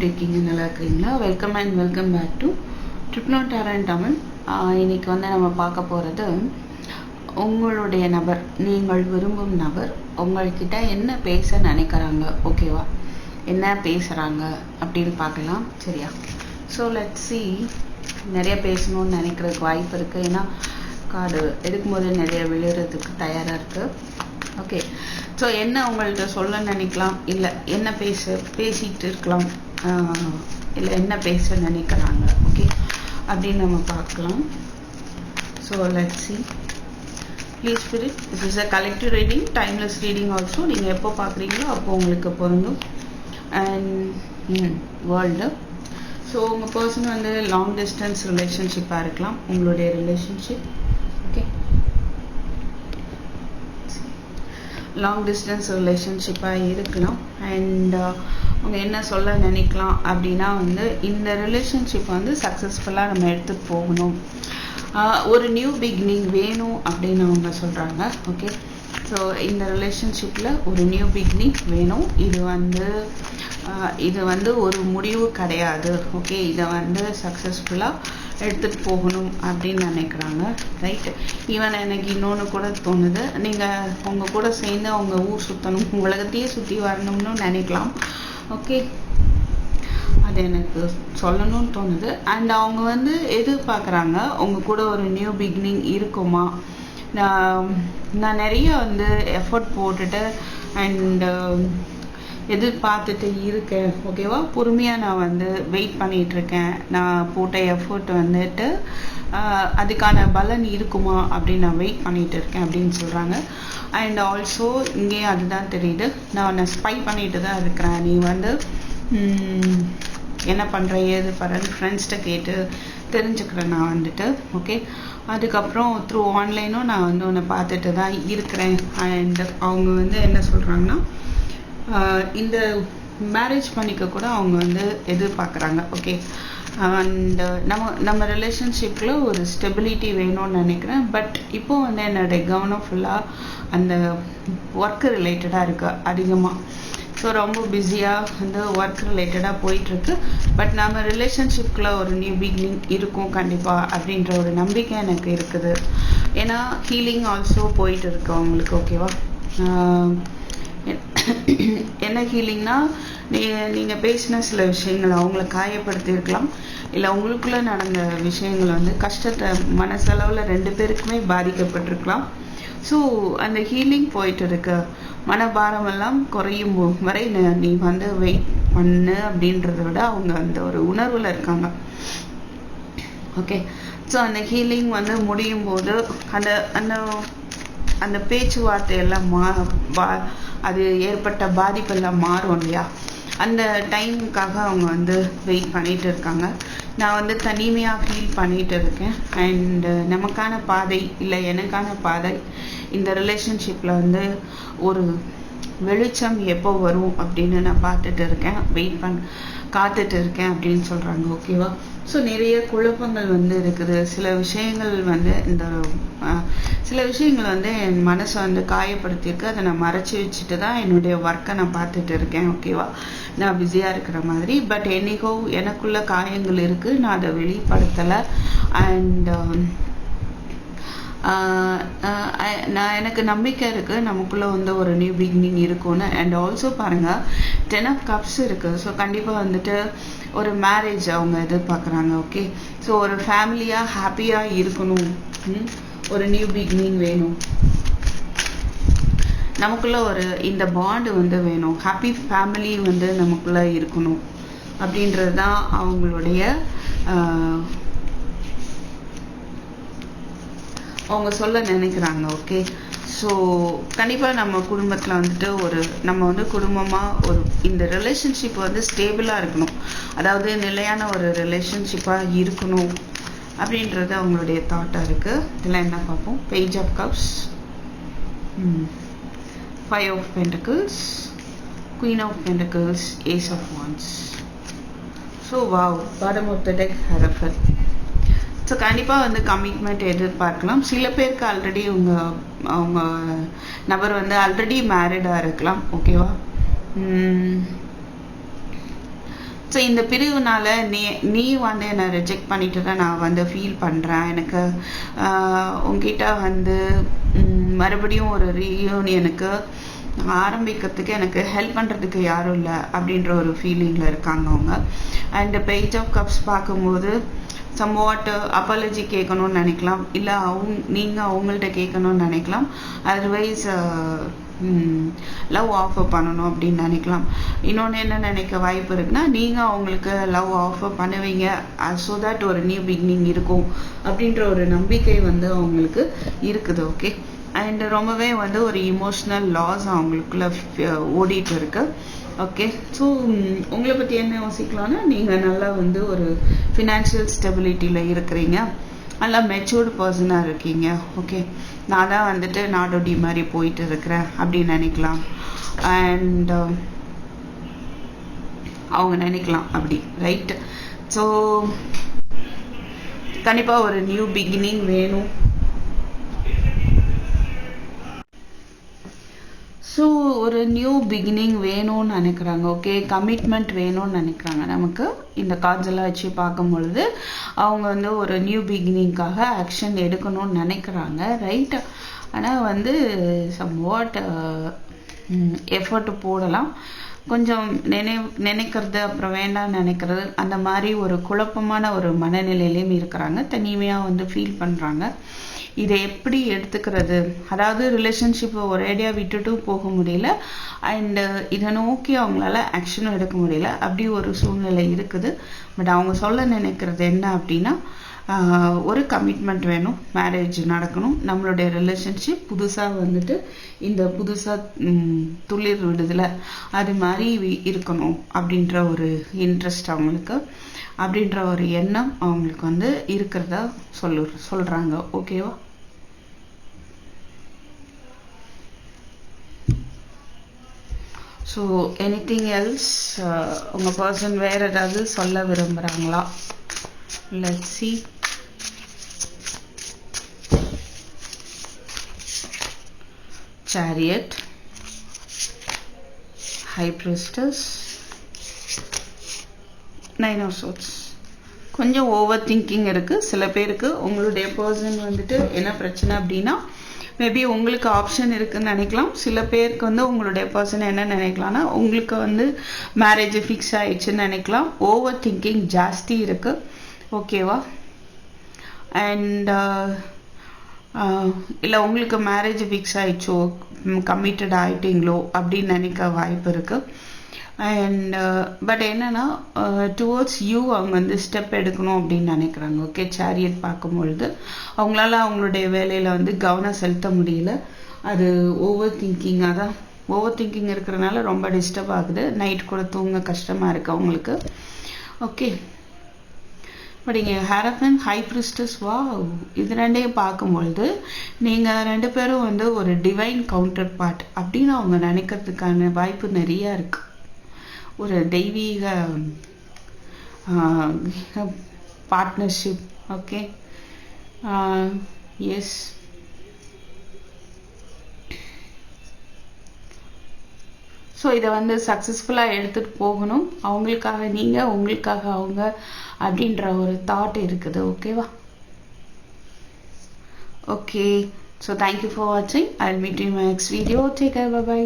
எப்படி இருக்கீங்க நல்லா இருக்கிறீங்களா welcome and welcome back to ட்ரிப்னோ டேரன் தமிழ் ஆஹ் இன்னைக்கு வந்து நம்ம பார்க்க போகிறது உங்களுடைய நபர் நீங்கள் விரும்பும் நபர் உங்கள்கிட்ட என்ன பேச நினைக்கிறாங்க? ஓகேவா என்ன பேசுகிறாங்க அப்படின்னு பார்க்கலாம். சரியா? ஸோ லெட் சி நிறைய பேசணும்னு நினைக்கிறதுக்கு வாய்ப்பு இருக்குது ஏன்னா கார்டு எடுக்கும்போது நிறைய விழுறதுக்கு தயாராக இருக்குது ஓகே ஸோ என்ன உங்கள்கிட்ட சொல்ல நினைக்கலாம்? இல்லை என்ன பேச பேசிகிட்டு இருக்கலாம்? இல்லை என்ன பேச நினைக்கிறாங்க ஓகே அப்படின்னு நம்ம பார்க்கலாம். So let see please spirit it is a collective reading timeless reading also நீங்கள் எப்போ பார்க்குறீங்களோ அப்போ உங்களுக்கு பொருந்தும். அண்ட் வேர்ல்டு ஸோ உங்கள் பர்சன் வந்து லாங் டிஸ்டன்ஸ் ரிலேஷன்ஷிப்பாக இருக்கலாம். உங்களுடைய ரிலேஷன்ஷிப் ஓகே லாங் டிஸ்டன்ஸ் ரிலேஷன்ஷிப்பாக இருக்கலாம். அண்ட் அவங்க என்ன சொல்ல நினைக்கலாம் அப்படின்னா வந்து இந்த ரிலேஷன்ஷிப் வந்து சக்ஸஸ்ஃபுல்லாக நம்ம எடுத்துகிட்டு போகணும். ஒரு நியூ பிகினிங் வேணும் அப்படின்னு அவங்க சொல்கிறாங்க ஓகே ஸோ இந்த ரிலேஷன்ஷிப்பில் ஒரு நியூ பிக்னிங் வேணும். இது வந்து இது வந்து ஒரு முடிவு கிடையாது. ஓகே இதை வந்து சக்ஸஸ்ஃபுல்லாக எடுத்துகிட்டு போகணும் அப்படின்னு நினைக்கிறாங்க. ரைட் ஈவன் எனக்கு இன்னொன்று கூட தோணுது. நீங்கள் உங்கள் கூட சேர்ந்து அவங்க ஊர் சுற்றணும் உலகத்தையே சுற்றி வரணும்னு நினைக்கலாம். ஓகே அது எனக்கு சொல்லணும்னு தோணுது. அண்ட் அவங்க வந்து எதிர்பார்க்குறாங்க. உங்கள் கூட ஒரு நியூ பிகினிங் இருக்குமா? நான் நான் நிறைய வந்து எஃபர்ட் போட்டுட்டு அண்டு um, எதிர்பார்த்துட்டு இருக்கேன். ஓகேவா பொறுமையாக நான் வந்து வெயிட் பண்ணிகிட்ருக்கேன் இருக்கேன். நான் போட்ட எஃபர்ட் வந்துட்டு அதுக்கான பலன் இருக்குமா அப்படின்னு நான் வெயிட் பண்ணிகிட்டு இருக்கேன் அப்படின்னு சொல்கிறாங்க அண்ட் ஆல்சோ இங்கேயும் அதுதான் தெரியுது. நான் நான் ஸ்பை பண்ணிட்டு தான் இருக்கிறேன். நீ வந்து என்ன பண்ணுற ஏது பண்ணுறேன்னு ஃப்ரெண்ட்ஸ்கிட்ட கேட்டு தெரிஞ்சுக்கிறேன் நான் வந்துட்டு ஓகே அதுக்கப்புறம் த்ரூ ஆன்லைனும் நான் வந்து உன்னை பார்த்துட்டு தான் இருக்கிறேன். அண்ட் அவங்க வந்து என்ன சொல்கிறாங்கன்னா uh, இந்த மேரேஜ் பண்ணிக்க கூட அவங்க வந்து எதிர்பார்க்குறாங்க ஓகே அண்டு uh, நம்ம நம்ம ரிலேஷன்ஷிப்பில் ஒரு ஸ்டெபிலிட்டி வேணும்னு நினைக்கிறேன். பட் இப்போ வந்து என்னுடைய கவனம் ஃபுல்லாக அந்த ஒர்க் ரிலேட்டடாக இருக்குது அதிகமாக ஸோ ரொம்ப பிஸியாக வந்து ஒர்க் ரிலேட்டடாக போயிட்டுருக்கு. பட் நம்ம ரிலேஷன்ஷிப்பில் ஒரு நியூ பிகினிங் இருக்கும் கண்டிப்பாக அப்படின்ற ஒரு நம்பிக்கை எனக்கு இருக்குது. ஏன்னா ஹீலிங் ஆல்சோ போயிட்டு இருக்கு அவங்களுக்கு ஓகேவா என்ன ஹீலிங்னா நீ நீங்கள் பேசின சில விஷயங்கள் அவங்கள காயப்படுத்தியிருக்கலாம். இல்லை உங்களுக்குள்ளே நடந்த விஷயங்கள் வந்து கஷ்டத்தை மனசளவில் ரெண்டு பேருக்குமே பாதிக்கப்பட்டிருக்கலாம். ஸோ அந்த ஹீலிங் போயிட்டு இருக்க மனபாரமெல்லாம் குறையும் வரை நீ வந்து வெயிட் பண்ணு அப்படின்றத விட அவங்க அந்த ஒரு உணர்வில் இருக்காங்க. ஓகே ஸோ அந்த ஹீலிங் வந்து முடியும் போது அந்த அந்த அந்த பேச்சுவார்த்தை எல்லாம் மா பா அது ஏற்பட்ட பாதிப்பெல்லாம் மாறும் இல்லையா? அந்த டைமுக்காக அவங்க வந்து வெயிட் பண்ணிட்டு இருக்காங்க. நான் வந்து தனிமையாக ஃபீல் பண்ணிட்டு இருக்கேன். அண்ட் நமக்கான பாதை இல்லை எனக்கான பாதை இந்த ரிலேஷன்ஷிப்பில் வந்து ஒரு வெளிச்சம் எப்போ வரும் அப்படின்னு நான் பார்த்துட்டு இருக்கேன். வெயிட் பண் காத்துட்டு இருக்கேன் அப்படின்னு சொல்கிறாங்க ஓகேவா ஸோ நிறைய குழப்பங்கள் வந்து இருக்குது. சில விஷயங்கள் வந்து இந்த சில விஷயங்கள் வந்து என் மனசை வந்து காயப்படுத்தியிருக்கு. அதை நான் மறைச்சி வச்சுட்டு தான் என்னுடைய ஒர்க்கை நான் பார்த்துட்டு இருக்கேன் ஓகேவா நான் பிஸியாக இருக்கிற மாதிரி. பட் என்னைக்கோ எனக்குள்ள காயங்கள் இருக்குது நான் அதை வெளிப்படுத்தலை. அண்ட் um, uh, uh, நான் எனக்கு நம்பிக்கை இருக்குது நமக்குள்ளே வந்து ஒரு நியூ பிகினிங் இருக்கும்னு. அண்ட் ஆல்சோ பாருங்கள் டென் ஆஃப் கப்ஸ் இருக்குது ஸோ கண்டிப்பாக வந்துட்டு ஒரு மேரேஜ் அவங்க எதிர்பார்க்குறாங்க ஓகே ஸோ ஒரு ஃபேமிலியாக ஹாப்பியாக இருக்கணும். ம்? ஒரு நியூ பிகினிங் வேணும். நமக்குள்ள ஒரு இந்த பாண்டு வந்து வேணும். ஹாப்பி ஃபேமிலி வந்து நமக்குள்ள இருக்கணும். அப்படின்றது தான் அவங்களுடைய அவங்க சொல்ல நினைக்கிறாங்க ஓகே ஸோ கண்டிப்பாக நம்ம குடும்பத்தில் வந்துட்டு ஒரு நம்ம வந்து குடும்பமாக ஒரு இந்த ரிலேஷன்ஷிப் வந்து ஸ்டேபிளாக இருக்கணும். அதாவது நிலையான ஒரு ரிலேஷன்ஷிப்பாக இருக்கணும். அப்படின்றது அவங்களுடைய தாட்டாக இருக்குது இதெல்லாம் என்ன பார்ப்போம்? Page of cups five of pentacles queen of pentacles ace of wands so wow bottom of the deck ஹரஃபர் so கண்டிப்பாக வந்து கமிட்மெண்ட் எதிர்பார்க்கலாம். சில பேருக்கு ஆல்ரெடி அவங்க அவங்க நபர் வந்து ஆல்ரெடி மேரிடாக இருக்கலாம். ஓகேவா ஸோ இந்த பிரிவுனால நீ நீ வந்து என்னை ரிஜெக்ட் பண்ணிட்டு தான் நான் வந்து ஃபீல் பண்ணுறேன் எனக்கு உங்ககிட்ட வந்து மறுபடியும் ஒரு ரீயூனியனுக்கு ஆரம்பிக்கிறதுக்கு எனக்கு ஹெல்ப் பண்ணுறதுக்கு யாரும் இல்லை அப்படின்ற ஒரு ஃபீலிங்கில் இருக்காங்க அவங்க. அண்ட் பேஜ் ஆஃப் கப்ஸ் பார்க்கும்போது சம்வாட் அப்பாலஜி கேட்கணும்னு நினைக்கலாம். இல்லை அவங்க நீங்கள் அவங்கள்ட்ட கேட்கணும்னு நினைக்கலாம். அதர்வைஸ் லவ் ஆஃபர் பண்ணணும் அப்படின்னு நினைக்கலாம். இன்னொன்று என்ன நினைக்க வாய்ப்பு இருக்குன்னா நீங்கள் அவங்களுக்கு லவ் ஆஃபர் பண்ணுவீங்க. ஸோ தட் ஒரு நியூ பிகினிங் இருக்கும் அப்படின்ற ஒரு நம்பிக்கை வந்து அவங்களுக்கு இருக்குது ஓகே அண்ட் ரொம்பவே வந்து ஒரு இமோஷ்னல் லாஸ் அவங்களுக்குள்ள ஓடிட்டு இருக்கு ஓகே ஸோ உங்களை பற்றி என்ன யோசிக்கலாம்னா நீங்கள் நல்லா வந்து ஒரு ஃபினான்ஷியல் ஸ்டெபிலிட்டியில் இருக்கிறீங்க. நல்லா மெச்சூர்டு பர்சனாக இருக்கீங்க. ஓகே நான் தான் வந்துட்டு நாடோடி மாதிரி போயிட்டு இருக்கிறேன் அப்படின்னு நினைக்கலாம். அண்ட் uh, அவங்க நினைக்கலாம் அப்படி ரைட் ஸோ கண்டிப்பாக ஒரு நியூ பிகினிங் வேணும். ஸோ ஒரு நியூ பிகினிங் வேணும்னு நினைக்கிறாங்க ஓகே கமிட்மெண்ட் வேணும்னு நினைக்கிறாங்க. நமக்கு இந்த கார்ட்ஸெல்லாம் வச்சு பார்க்கும் பொழுது அவங்க வந்து ஒரு நியூ பிகினிங்காக ஆக்ஷன் எடுக்கணும்னு நினைக்கிறாங்க ரைட் ஆனால் வந்து சம் வாட் எஃபர்ட் போடலாம். கொஞ்சம் நினை நினைக்கிறது அப்புறம் வேண்டாம் நினைக்கிறது அந்த மாதிரி ஒரு குழப்பமான ஒரு மனநிலையிலையும் இருக்கிறாங்க. தனிமையாக வந்து ஃபீல் பண்ணுறாங்க இதை எப்படி எடுத்துக்கிறது? அதாவது ரிலேஷன்ஷிப்பை ஒரேடியாக விட்டுட்டு போக முடியல. அண்டு இதை நோக்கி அவங்களால ஆக்ஷனும் எடுக்க முடியல. அப்படி ஒரு சூழ்நிலை இருக்குது. பட் அவங்க சொல்ல நினைக்கிறது என்ன அப்படின்னா ஒரு கமிட்மெண்ட் வேணும். மேரேஜ் நடக்கணும். நம்மளுடைய ரிலேஷன்ஷிப் புதுசாக வந்துட்டு இந்த புதுசாக துளிர் விடுதல அது மாதிரி இருக்கணும் அப்படின்ற ஒரு இன்ட்ரெஸ்ட் அவங்களுக்கு. அப்படின்ற ஒரு எண்ணம் அவங்களுக்கு வந்து இருக்கிறதா சொல்லு சொல்கிறாங்க ஓகேவா ஸோ எனிதிங் எல்ஸ் உங்கள் பர்சன் வேறு ஏதாவது சொல்ல விரும்புகிறாங்களா let see chariot high priestess. Nine of கொஞ்சம் ஓவர் திங்கிங் இருக்குது சில பேருக்கு உங்களுடைய பர்சன் வந்துட்டு என்ன பிரச்சனை அப்படின்னா மேபி உங்களுக்கு ஆப்ஷன் இருக்குதுன்னு நினைக்கலாம். சில பேருக்கு வந்து உங்களுடைய பர்சன் என்ன நினைக்கலாம்னா உங்களுக்கு வந்து மேரேஜ் ஃபிக்ஸ் ஆகிடுச்சுன்னு நினைக்கலாம். ஓவர் திங்கிங் ஜாஸ்தி இருக்குது ஓகேவா அண்ட் uh, uh, இல்லை உங்களுக்கு மேரேஜ் ஃபிக்ஸ் ஆகிடுச்சோ கமிட்டட் ஆகிட்டீங்களோ அப்படின்னு நினைக்க வாய்ப்பு இருக்குது அண்ட் பட் என்னென்னா டுவோர்ட்ஸ் யூ அவங்க வந்து ஸ்டெப் எடுக்கணும் அப்படின்னு நினைக்கிறாங்க. ஓகே சேரியட் பார்க்கும்பொழுது அவங்களால அவங்களுடைய வேலையில் வந்து கவனம் செலுத்த முடியல. அது ஓவர் திங்கிங்காக தான். ஓவர் திங்கிங் இருக்கிறனால ரொம்ப டிஸ்டர்ப் ஆகுது. நைட் கூட தூங்க கஷ்டமாக இருக்குது அவங்களுக்கு. ஓகே பட் இங்கே ஹேரஃபன் ஹை பிரிஸ்டஸ் வா இது ரெண்டையும் பார்க்கும்பொழுது நீங்கள் ரெண்டு பேரும் வந்து ஒரு டிவைன் கவுண்டர் பார்ட் அப்படின்னு அவங்க நினைக்கிறதுக்கான வாய்ப்பு நிறைய இருக்குது ஒரு தெய்வீக பார்ட்னர்ஷிப் ஓகே எஸ் ஸோ இதை வந்து சக்ஸஸ்ஃபுல்லாக எடுத்துகிட்டு போகணும். அவங்களுக்காக நீங்கள் உங்களுக்காக அவங்க அப்படின்ற ஒரு தாட் இருக்குது ஓகேவா ஓகே ஸோ தேங்க்யூ ஃபார் வாட்சிங் I meet you my next video take care bye